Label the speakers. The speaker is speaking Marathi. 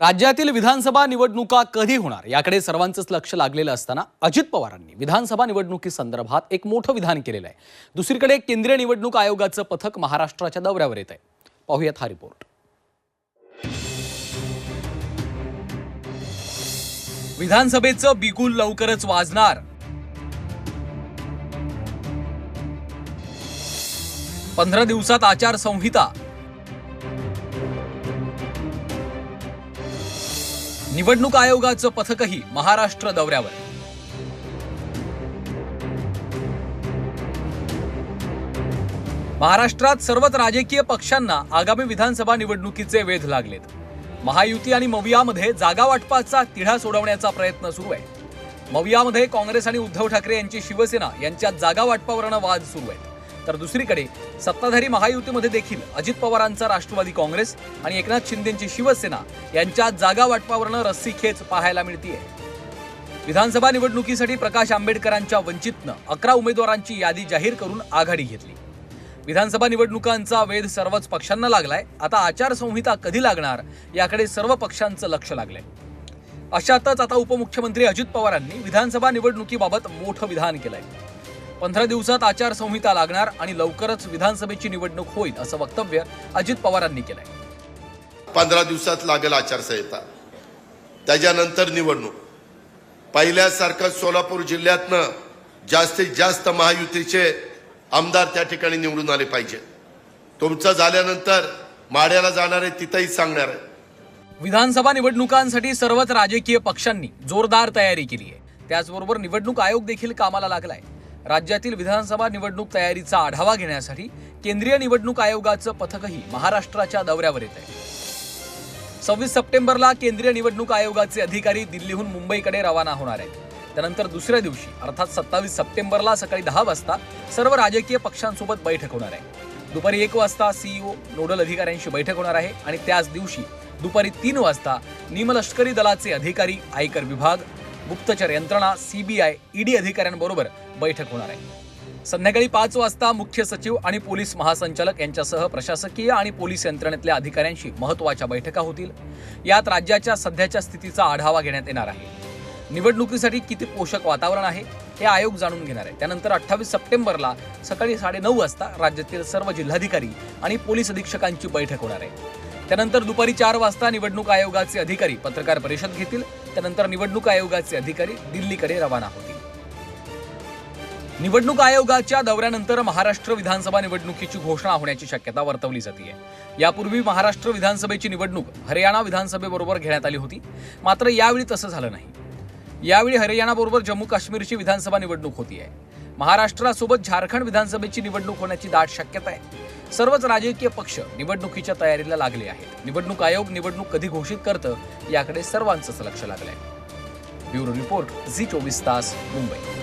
Speaker 1: राज्यातील विधानसभा निवडणुका कधी होणार? याकडे सर्वांचंच लक्ष लागलेलं असताना अजित पवारांनी विधानसभा निवडणुकीसंदर्भात एक मोठं विधान केलेलं आहे. दुसरीकडे केंद्रीय निवडणूक आयोगाचं पथक महाराष्ट्राच्या दौऱ्यावर येत आहे पाहूयात हा रिपोर्ट विधानसभेचं बिगुल लवकरच वाजणार. पंधरा दिवसात आचारसंहिता. निवडणूक आयोगाचं पथकही महाराष्ट्र दौऱ्यावर. महाराष्ट्रात सर्वच राजकीय पक्षांना आगामी विधानसभा निवडणुकीचे वेध लागलेत. महायुती आणि मवियामध्ये जागा वाटपाचा तिढा सोडवण्याचा प्रयत्न सुरू आहे. मवियामध्ये काँग्रेस आणि उद्धव ठाकरे यांची शिवसेना यांच्यात जागा वाटपावरनं वाद सुरू आहेत. तर दुसरीकडे सत्ताधारी महायुतीमध्ये देखील अजित पवारांचा राष्ट्रवादी काँग्रेस आणि एकनाथ शिंदेची शिवसेना यांच्या जागा वाटपावरनं रस्सीखेच पाहायला मिळतीये. विधानसभा निवडणुकीसाठी प्रकाश आंबेडकरांच्या वंचितनं अकरा उमेदवारांची यादी जाहीर करून आघाडी घेतली. विधानसभा निवडणुकांचा वेध सर्वच पक्षांना लागलाय. आता आचारसंहिता कधी लागणार याकडे सर्व पक्षांचं लक्ष लागलंय. अशातच आता उपमुख्यमंत्री अजित पवारांनी विधानसभा निवडणुकीबाबत मोठं विधान केलंय. पंधरा दिवसात आचारसंहिता लागणार आणि लवकरच विधानसभेची निवडणूक होईल असं वक्तव्य अजित पवारांनी केलंय.
Speaker 2: पंधरा दिवसात लागेल आचारसंहिता. त्याच्यानंतर निवडणूक. पहिल्यासारखं सोलापूर जिल्ह्यातनं जास्तीत जास्त महायुतीचे आमदार त्या ठिकाणी निवडून आले पाहिजे. तुमचं झाल्यानंतर माड्याला जाणार आहे तिथंही सांगणार आहे.
Speaker 1: विधानसभा निवडणुकांसाठी सर्वच राजकीय पक्षांनी जोरदार तयारी केली आहे. त्याचबरोबर निवडणूक आयोग देखील कामाला लागलाय. राज्यातील विधानसभा निवडणूक तयारीचा आढावा घेण्यासाठी केंद्रीय निवडणूक आयोगाचं पथकही महाराष्ट्राच्या दौऱ्यावर येत आहे. सव्वीस सप्टेंबरला केंद्रीय निवडणूक आयोगाचे अधिकारी दिल्लीहून मुंबईकडे रवाना होणार आहेत. त्यानंतर दुसऱ्या दिवशी अर्थात सत्तावीस सप्टेंबरला सकाळी दहा वाजता सर्व राजकीय पक्षांसोबत बैठक होणार आहे. दुपारी एक वाजता सीईओ नोडल अधिकाऱ्यांशी बैठक होणार आहे आणि त्याच दिवशी दुपारी तीन वाजता निमलष्करी दलाचे अधिकारी आयकर विभाग गुप्तचर यंत्रणा सीबीआय ईडी अधिकाऱ्यांबरोबर बैठक होणार आहे. संध्याकाळी पाच वाजता मुख्य सचिव आणि पोलीस महासंचालक यांच्यासह प्रशासकीय आणि पोलीस यंत्रणेतल्या अधिकाऱ्यांशी महत्त्वाच्या बैठका होतील. यात राज्याच्या सध्याच्या स्थितीचा आढावा घेण्यात येणार आहे. निवडणुकीसाठी किती पोषक वातावरण आहे हे आयोग जाणून घेणार आहे. त्यानंतर अठ्ठावीस सप्टेंबरला सकाळी साडेनऊ वाजता राज्यातील सर्व जिल्हाधिकारी आणि पोलीस अधीक्षकांची बैठक होणार आहे. त्यानंतर दुपारी चार वाजता निवडणूक आयोगाचे अधिकारी पत्रकार परिषद घेतील. त्यानंतर निवडणूक आयोगाचे अधिकारी दिल्लीकडे रवाना होतील. निवडणूक आयोगाच्या दौऱ्यानंतर महाराष्ट्र विधानसभा निवडणुकीची घोषणा होण्याची शक्यता वर्तवली जाते यापूर्वी महाराष्ट्र विधानसभेची निवडणूक हरियाणा विधानसभेबरोबर घेण्यात आली होती. मात्र यावेळी तसं झालं नाही. यावेळी हरियाणाबरोबर जम्मू काश्मीरची विधानसभा निवडणूक होती आहे महाराष्ट्रासोबत झारखंड विधानसभेची निवडणूक होण्याची दाट शक्यता आहे. सर्वच राजकीय पक्ष निवडणुकीच्या तयारीला लागले आहेत. निवडणूक आयोग निवडणूक कधी घोषित करतं याकडे सर्वांचंच लक्ष लागलंय. ब्युरो रिपोर्ट झी चोवीस तास मुंबई.